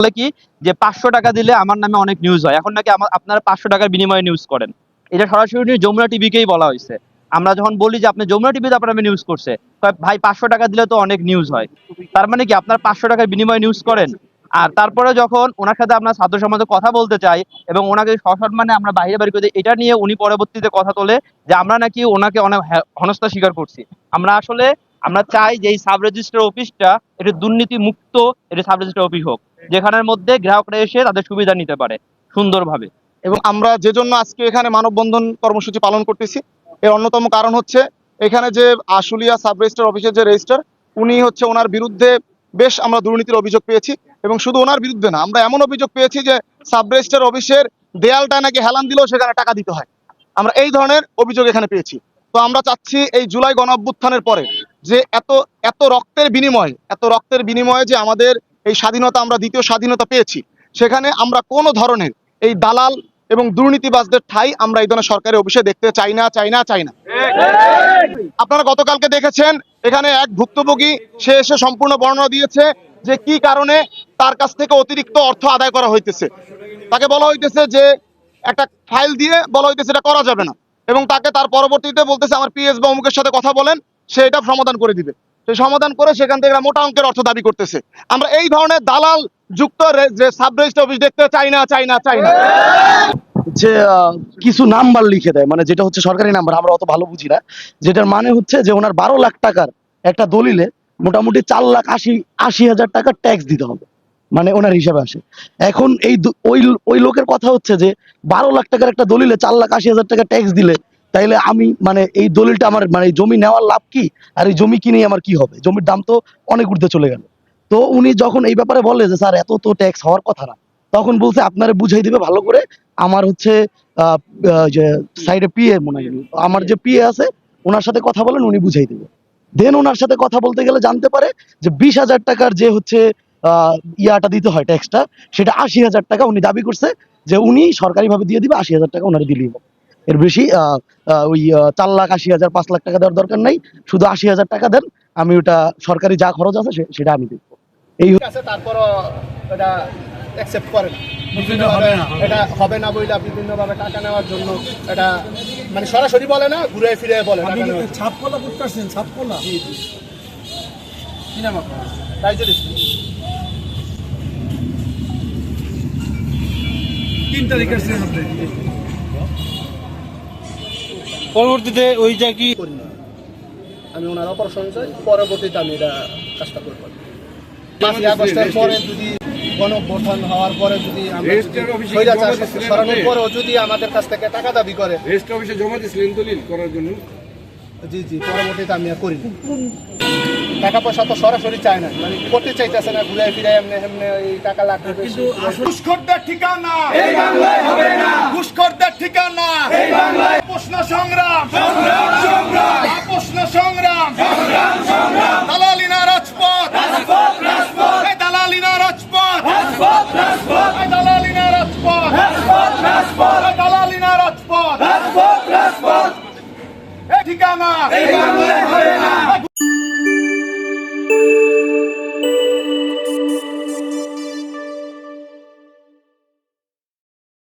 বলে কি? যে পাঁচশো টাকা দিলে আমার নামে অনেক নিউজ হয়। এখন নাকি আপনারা পাঁচশো টাকার বিনিময়ে নিউজ করেন। এটা সরাসরি যমুনা টিভিকেই বলা হয়েছে। আমরা যখন বলি যে আপনি, যমুনা টিভিতে আপনার নামে নিউজ করছে ভাই, পাঁচশো টাকা দিলে তো অনেক নিউজ হয়। তার মানে কি, আপনার পাঁচশো টাকার বিনিময়ে নিউজ করেন? আর তারপরে যখন ওনার সাথে আমরা ছাত্র সমাজে কথা বলতে চাই এবং ওনাকে সসম্মানে আমরা বাইরে বাড়ি করে এটা নিয়ে উনি পরবর্তীতে কথা তোলে যে আমরা নাকি ওনাকে অনেক হেনস্থা স্বীকার করছি। আমরা আসলে আমরা চাই যে এই সাব রেজিস্ট্রার অফিসটা এটা দুর্নীতি মুক্ত এটা সাব রেজিস্ট্রার অফিস হোক, যেখানের মধ্যে গ্রাহকরা এসে তাদের সুবিধা নিতে পারে সুন্দরভাবে। এবং আমরা যে জন্য আজকে এখানে মানববন্ধন কর্মসূচি পালন করতেছি, এর অন্যতম কারণ হচ্ছে এখানে যে আশুলিয়া সাব রেজিস্টার অফিসের যে রেজিস্টার, উনি হচ্ছে ওনার বিরুদ্ধে বেশ আমরা দুর্নীতির অভিযোগ পেয়েছি এবং শুধু ওনার বিরুদ্ধে না, আমরা এমন অভিযোগ পেয়েছি যে সাব রেজিস্টার অফিসের দেয়ালটা নাকি হেলান দিলেও সেখানে টাকা দিতে হয়। আমরা এই ধরনের অভিযোগ এখানে পেয়েছি। তো আমরা চাচ্ছি এই জুলাই গণ পরে যে এত এত রক্তের বিনিময়ে, এত রক্তের বিনিময়ে যে আমাদের এই স্বাধীনতা, আমরা দ্বিতীয় স্বাধীনতা পেয়েছি, সেখানে আমরা কোনো ধরনের এই দালাল এবং দুর্নীতিবাজদের ঠাই আমরা এই ধরনের সরকারি অফিসে দেখতে চাই না চাই না চাই না। আপনারা গতকালকে দেখেছেন, এখানে এক ভুক্তভোগী, সে এসে সম্পূর্ণ বর্ণনা দিয়েছে যে কি কারণে তার কাছ থেকে অতিরিক্ত অর্থ আদায় করা হইতেছে। তাকে বলা হইতেছে যে একটা ফাইল দিয়ে বলা হইতেছে এটা করা যাবে না। এবং তাকে তার পরবর্তীতে বলতেছে, আমার পিএস বা অমুকের সাথে কথা বলেন সে এটা সমাধান করে দিবে। সে সমাধান করে সেখান থেকে মোটা অঙ্কের অর্থ দাবি করতেছে। আমরা এই ধরনের দালাল যুক্ত যে সাব অফিস দেখতে চাই না চাই না চাই না। যে কিছু নাম্বার লিখে দেয় মানে যেটা হচ্ছে সরকারি নাম্বার, আমরা অত ভালো বুঝি না। যেটার মানে হচ্ছে যে ওনার বারো লাখ টাকার একটা দলিলে মোটামুটি চার লাখ আশি আশি হাজার টাকার ট্যাক্স দিতে হবে। মানে ওনার হিসাবে আসে। এখন এই ওই ওই লোকের কথা হচ্ছে যে, বারো লাখ টাকার একটা দলিলে চার লাখ আশি হাজার টাকা ট্যাক্স দিলে তাইলে আমি মানে এই দলিলটা আমার মানে জমি নেওয়ার লাভ কি? আর এই জমি কিনে আমার কি হবে? জমির দাম তো অনেক ঊর্ধ্বে চলে গেল। তো উনি যখন এই ব্যাপারে বলে যে, স্যার, এত তো ট্যাক্স হওয়ার কথা না। তখন বলছে, আপনারা বুঝাই দিবে ভালো করে আমার হচ্ছে যে সাইডে পিএ মনে হয়, আমার যে পিএ আছে, ওনার সাথে কথা বলেন, উনি বুঝাই দেবে। দেন ওনার সাথে কথা বলতে গেলে জানতে পারে যে, বিশ হাজার টাকার যে হচ্ছে ইয়াটা দিতে হয় ট্যাক্সটা সেটা আশি হাজার টাকা উনি দাবি করছে যে, উনি সরকারিভাবে দিয়ে দিবে, আশি হাজার টাকা ওনার দিলেই হবে। এর বেশি ওই চার লাখ আশি হাজার পাঁচ লাখ টাকা দেওয়ার দরকার নাই। শুধু আশি হাজার টাকা দেন আমি ওটা সরকারি যা খরচ আছে সেটা আমি দেবো আছে তারপরও এটা অ্যাকসেপ্ট করে না। এটা হবে না বলে বিভিন্নভাবে টাকা নেওয়ার জন্য এটা মানে সরাসরি বলে না ঘুরে ফিরে বলে টাকা ছাপকলা করতেছেন ছাপকলা। জি জি। কি নাম আপনার তাইজুল তিন তারিখ আসছেন আপনি পরবর্তীতে ওই ওইটা কি আমি ওনার অপারেশন চাই পরবর্তীতে আমি এটা কাজটা করব। পাঁচই আগস্টের পরে যদি হওয়ার পরে যদি আমরা যদি সরানোর পরেও আমাদের কাছ থেকে টাকা দাবি করে। অফিসে জমা দিয়েছিলেন দলিল করার জন্য? জি জি পরবর্তীতে আমি আর করি টাকা পয়সা তো সরাসরি চায় না মানে করতে চাইতেছে না ঘুরে ফিরে এমনি এমনি এই টাকা লাগবে কিন্তু ঘুষখোরদের ঠিকানা! এই বাংলায় হবে না। ঘুষখোরদের ঠিকানা! É de cama.